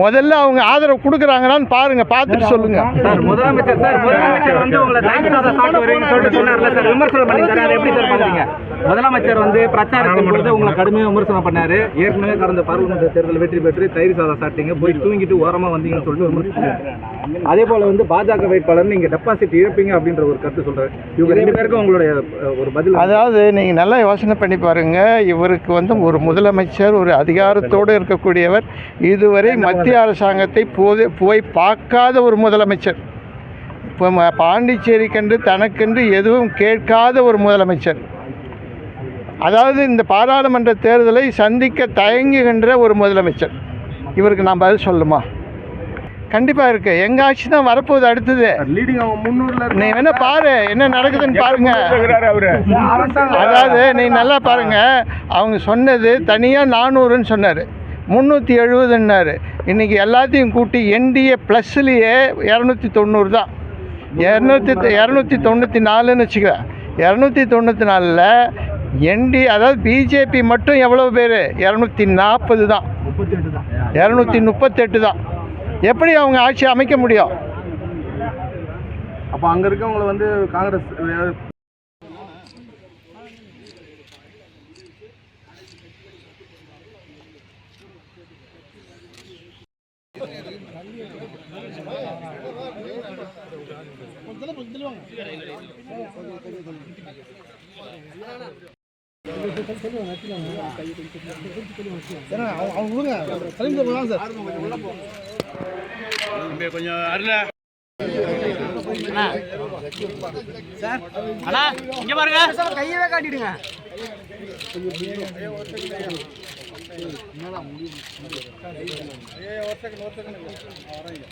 முதல்ல அவங்க ஆதரவு கொடுக்குறாங்களான்னு பாருங்க பார்த்துட்டு சொல்லுங்க. சார் முதலமைச்சர் சார் முதலமைச்சர் வந்து உங்களை சாதம் சாப்பிட்டு வரீங்கன்னு சொல்லிட்டு சொன்னார்ல சார். விமர்சனம் பண்ணிருக்காரு அதை எப்படி சார் பாக்குறீங்க முதலமைச்சர் வந்து பிரச்சாரத்தின் பொழுது உங்களை கடுமையாக விமர்சனம் பண்ணாரு. ஏற்கனவே கடந்த பாராளுமன்ற தேர்தல் வெற்றி பெற்று தயிர் சாதம் சாப்பிட்டீங்க. போய் தூங்கிட்டு ஓரமா வந்தீங்கன்னு சொல்லிட்டு விமர்சனம் அதே போல வந்து பாஜக வேட்பாளர் நீங்க டெபாசிட் இழப்பீங்க அப்படின்ற ஒரு கருத்து சொல்றாரு. இவங்க ரெண்டு பேருக்கும் உங்களுடைய ஒரு பதில் அதாவது நீங்கள் நல்லா யோசனை பண்ணி பாருங்க. இவருக்கு வந்து ஒரு முதலமைச்சர் ஒரு அதிகாரத்தோடு இருக்கக்கூடியவர். இதுவரை மத்திய அரசாங்கத்தை போது போய் பார்க்காத ஒரு முதலமைச்சர். இப்போ பாண்டிச்சேரிக்கென்று தனக்கென்று எதுவும் கேட்காத ஒரு முதலமைச்சர். அதாவது இந்த பாராளுமன்ற தேர்தலை சந்திக்க தயங்குகின்ற ஒரு முதலமைச்சர். இவருக்கு நான் பதில் சொல்லுமா கண்டிப்பாக இருக்கு. எங்க ஆட்சி தான் வரப்போகுது அடுத்தது. லீடிங் அவங்க முன்னூறுல நீ வேணா பாரு என்ன நடக்குதுன்னு பாருங்க. அவரு? அதாவது நீ நல்லா பாருங்க. அவங்க சொன்னது தனியாக நானூறுன்னு சொன்னார். முந்நூற்றி எழுபதுன்னாரு இன்றைக்கி எல்லாத்தையும் கூட்டி என்டிஏ ப்ளஸ்லேயே இரநூத்தி தொண்ணூறு தான். இரநூத்தி இரநூத்தி தொண்ணூற்றி நாலுன்னு வச்சுக்க. இரநூத்தி தொண்ணூற்றி நாலில் என்டி அதாவது பிஜேபி மட்டும் எவ்வளோ பேர்? இரநூத்தி நாற்பது தான். இரநூத்தி முப்பத்தெட்டு தான். எப்படி அவங்க ஆட்சி அமைக்க முடியும்? அப்போ அங்கே இருக்கவங்களை வந்து காங்கிரஸ் கொஞ்சம் அருள சார் அண்ணா இங்க பாருங்க. கையவே காட்டிடுங்க. ഏ ഒരു സെക്കൻഡ് ഒരു സെക്കൻഡ് അറിയില്ല